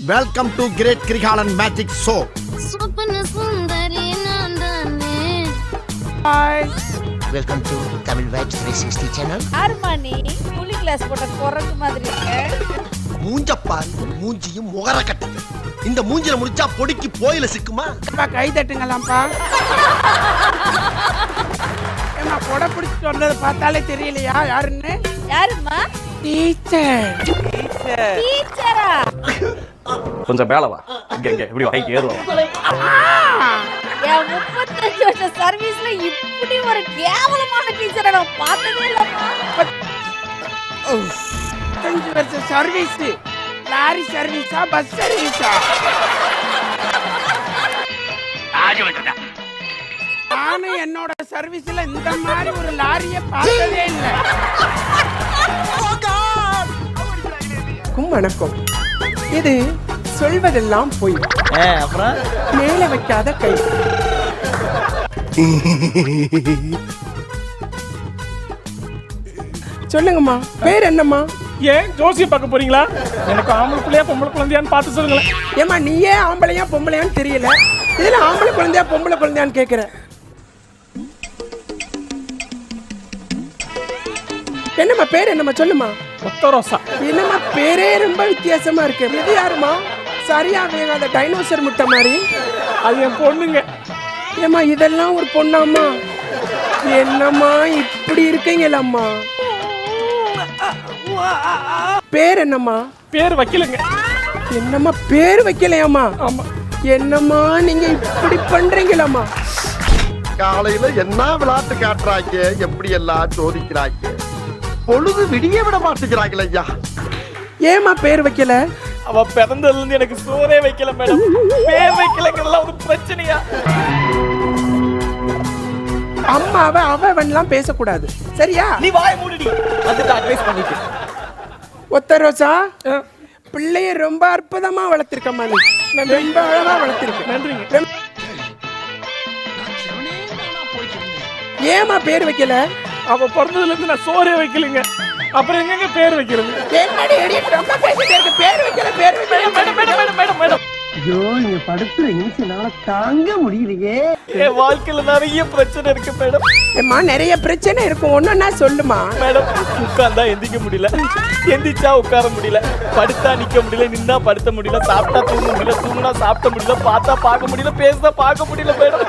Welcome to great Kirikalan magic show தானே welcome to Tamil vibes three sixty channel யாரும்மா நீ cooling glass போட்ட குரங்கு மாதிரி இருக்க. மூஞ்சப்பால் மூஞ்சியும் முகர கட்டுது. இந்த மூஞ்சில முடிச்சா பொடிக்கு போயில சிக்குமா? அப்பா கை தட்டுங்களாம்ப்பா? ஏம்மா கொடை பிடிச்சிட்டு வந்ததை பார்த்தாலே தெரியலையா? யாருன்னு? யாரும்மா? டீச்சர் டீச்சரா கொஞ்சம் மேல வா. இங்க இங்க இப்படி ஹைட் ஏறுவா. என் முப்பத்தஞ்சு வருஷம் சர்வீஸ்ல இப்படி ஒரு கேவலமான டீச்சரை நான் பார்த்ததே இல்லம்மா. அஞ்சு வருஷம் சர்வீஸ் லாரி சர்வீஸா பஸ் சர்வீஸா நானும் என்னோட சர்வீஸ்ல இந்த மாதிரி ஒரு லாரியை பார்த்ததே இல்லை. வணக்கம். இது சொல்வதெல்லாம் பொய். மேல வைக்காத கை. சொல்லுங்கம்மா பேர் என்னம்மா? ஏன் ஜோசியம் பார்க்க போறீங்களா? எனக்கு ஆம்பளை பிள்ளையா பொம்பளை குழந்தையான்னு பார்த்து சொல்லுங்களேன். ஏம்மா நீயே ஆம்பளையா பொம்பளையான்னு தெரியல. இதுல ஆம்பளை குழந்தையா பொம்பளை குழந்தையான்னு கேக்குற? என்னம்மா பேர் என்னம்மா சொல்லுமா ஒத்த ரோசா. என்னம்மா பேரே ரொம்ப வித்தியாசமா இருக்கு. இது யாருமா சரியா வேகாத டைனோசர் முட்டை மாதிரி. அது என் பொண்ணுங்க. ஏம்மா இதெல்லாம் ஒரு பொண்ணாம்மா? என்னம்மா இப்படி இருக்கீங்களம்மா? பேர் என்னம்மா? பேர் வைக்கலங்க. என்னம்மா பேர் வைக்கலையாம்மா? ஆமா. என்னம்மா நீங்க இப்படி பண்றீங்களாம்மா? காலையில என்ன விளையாட்டு காட்டுறாங்க எப்படி எல்லாம் சோதிக்கிறாங்க? பொழுது விடிய விட மாட்டேங்கிறாங்களே ஐயா. ஏம்மா பேர் வைக்கல? அவ பிறந்ததுல இருந்து எனக்கு சோறே வைக்கல மேடம். பேர் வைக்கலங்கிறதுலாம் ஒரு பிரச்சனையா? அம்மாவை அவன்லாம் பேசக்கூடாது. சரியா? நீ வாய் மூடிடி. வந்துட்டு அட்வைஸ் பண்ணிட்டு. ஒத்த ரோசா பிள்ளைய ரொம்ப அற்புதமா வளர்த்திருக்கம்மா நீ. ரொம்ப அழகா வளர்த்திருக்க. நன்றிங்க. ஏம்மா பேர் வைக்கல? அவ பிறந்ததுல இருந்து நான் சோறே வைக்கலங்க. அப்புறம் எங்கங்க பேர் வைக்கிறது? என்னடி எடி ரொம்ப பேசிட்டே இருக்கு. பேர் வைக்கல பேர் வைக்கல. Madam madam madam madam madam ஐயோ நீங்க படுத்துற நிமிஷம்னால தாங்க முடியலையே. என் வாழ்க்கையில நிறைய பிரச்சனை இருக்கு மேடம். ஏம்மா நிறைய பிரச்சனை இருக்கும். ஒண்ணுன்னா சொல்லுமா? மேடம் உட்கார்ந்தா எந்திக்க முடியல. எந்திரிச்சா உட்கார முடியல. படுத்தா நிக்க முடியல. நின்னா படுத்த முடியல. சாப்பிட்டா தூங்க முடியல. தூங்கினா சாப்பிட முடியல. பார்த்தா பார்க்க முடியல. பேசினா பார்க்க முடியல மேடம்.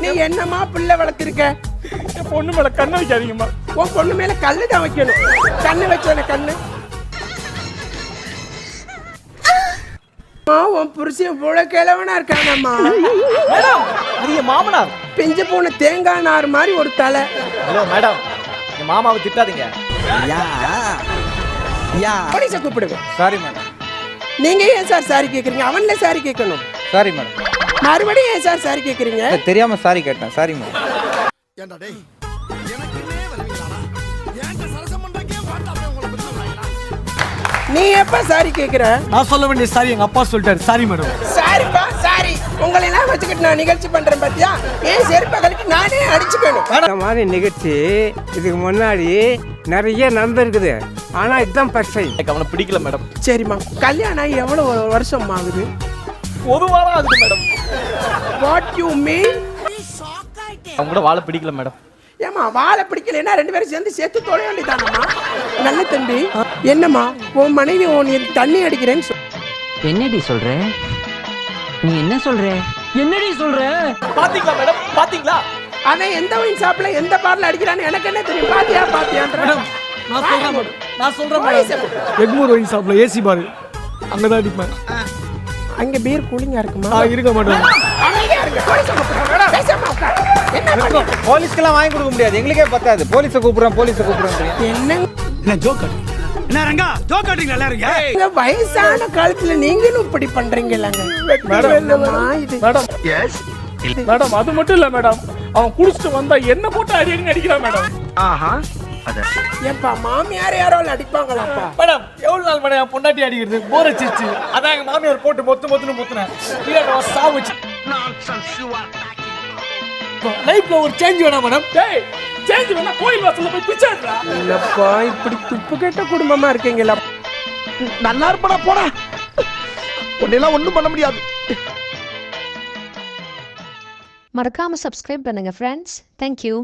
நீ என்னம்மா பிள்ளை வளர்த்திருக்க? என் பொண்ணு மேல கண்ணை வைக்காதீங்கம்மா. உன் பொண்ணு மேல கல்லு தான் வைக்கணும். கண்ணு வச்சோன கண்ணு. உன் புருஷன் இவ்வளவு கிழவனா இருக்கானம்மா. மேடம் என் மாமனார். பிஞ்சு போன தேங்காய் நார் மாதிரி ஒரு தலை. ஹலோ மேடம் என் மாமாவை திட்டாதீங்க. போலீஸை கூப்பிடுங்க. Sorry madam. நீங்க ஏன் சார் சாரி கேக்குறீங்க? அவன்ல சாரி கேட்கணும். Sorry madam. மறுபடியும் ஏன் சார் சாரி கேக்குறீங்க? தெரியாம சாரி கேட்டேன். சாரி மேடம் ஏண்டா டேய் எனக்குன்னே வருவீங்களாடா ஏன்ட்ட சரசம் பண்றக்கே மாட்டாப்பே உங்களை பத்தி சொல்றாங்களா நீ எப்ப சாரி கேக்குற? நான் சொல்ல வேண்டிய சாரி எங்க அப்பா சொல்லிட்டாரு. சாரி மேடம் சாரிப்பா சாரி. உங்களை எல்லாம் வச்சுக்கிட்டு நான் நிகழ்ச்சி பண்றேன் பாத்தியா? ஏன் செருப்பை கழட்டி நானே அடிச்சுக்கணும் இந்த மாதிரி நிகழ்ச்சி இதுக்கு முன்னாடி நிறைய நடந்திருக்குது. ஆனா இதுதான் டைம் எனக்கு அவனை பிடிக்கல மேடம் சரிம்மா. கல்யாணம் ஆகி எவ்வளவு வருஷம் ஆகுது? ஒரு வாரம் ஆகுது மேடம். வாட் யூ மீன் அவங்க கூட வாழ பிடிக்கல மேடம். ஏமா வாழை பிடிக்கலைன்னா ரெண்டு பேரும் சேர்ந்து சேர்த்து தொலை வேண்டியதானம்மா? நல்ல தம்பி என்னம்மா உன் மனைவி உன் தண்ணி அடிக்கிறேன்னு சொல் என்னடி சொல்ற? நீ என்ன சொல்ற? என்னடி சொல்ற? பாத்தீங்களா மேடம்? பாத்தீங்களா? அவன் எந்த ஒயின் ஷாப்ல எந்த பார்ல அடிக்கிறான்னு எனக்கு என்ன தெரியும்? பாத்தியா பாத்தியான்ற நான் சொல்றேன் மேடம். நான் சொல்றேன் மேடம். எக்மூர் ஒயின் ஷாப்ல ஏசி பாரு அங்கதான் அடிப்பேன். அங்க பீர் கூலிங்கா இருக்குமா? இருக்க. என்ன பண்ணி- போலீஸ்க்கெல்லாம் வாங்கி கொடுக்க முடியாது. எங்களுக்கே பத்தாது. போலீஸை கூப்பிடுறேன் போலீஸை கூப்பிடுறேன் என்னங்க நீங்க வயசான காலத்துல நீங்களும் இப்படி பண்றீங்களாங்க. மேடம் எஸ் மேடம் அது மட்டும் இல்ல மேடம். அவன் குடிச்சிட்டு வந்தா என்ன போட்டு அடி அடிக்கிறான் மேடம்? ஆஹா. ஏப்பா மாமியார் யாரோ அடிப்பாங்களாப்பா? மேடம் எவ்வளவு நாள் மேடம் பொண்டாட்டி அடிக்கிறது? போர் அடிச்சிருச்சு. அதான் எங்க மாமியார் போட்டு மொத்து மொத்துன்னு மொத்துனேன். இல்ல சாவு வச்சு. இருக்கும் லைஃப்ல ஒரு சேஞ்ச் வேணாம் மேடம். டேய் சேஞ்ச் வேணா கோயில் வாசல்ல போய் பிச்சை இல்லப்பா இப்படி துப்பு கெட்ட குடும்பமா இருக்கீங்களா? நல்லா இருப்படா போடா. உன்னெல்லாம் ஒண்ணும் பண்ண முடியாது. மறக்காம சப்ஸ்கிரைப் பண்ணுங்க ஃப்ரெண்ட்ஸ் தேங்க்யூ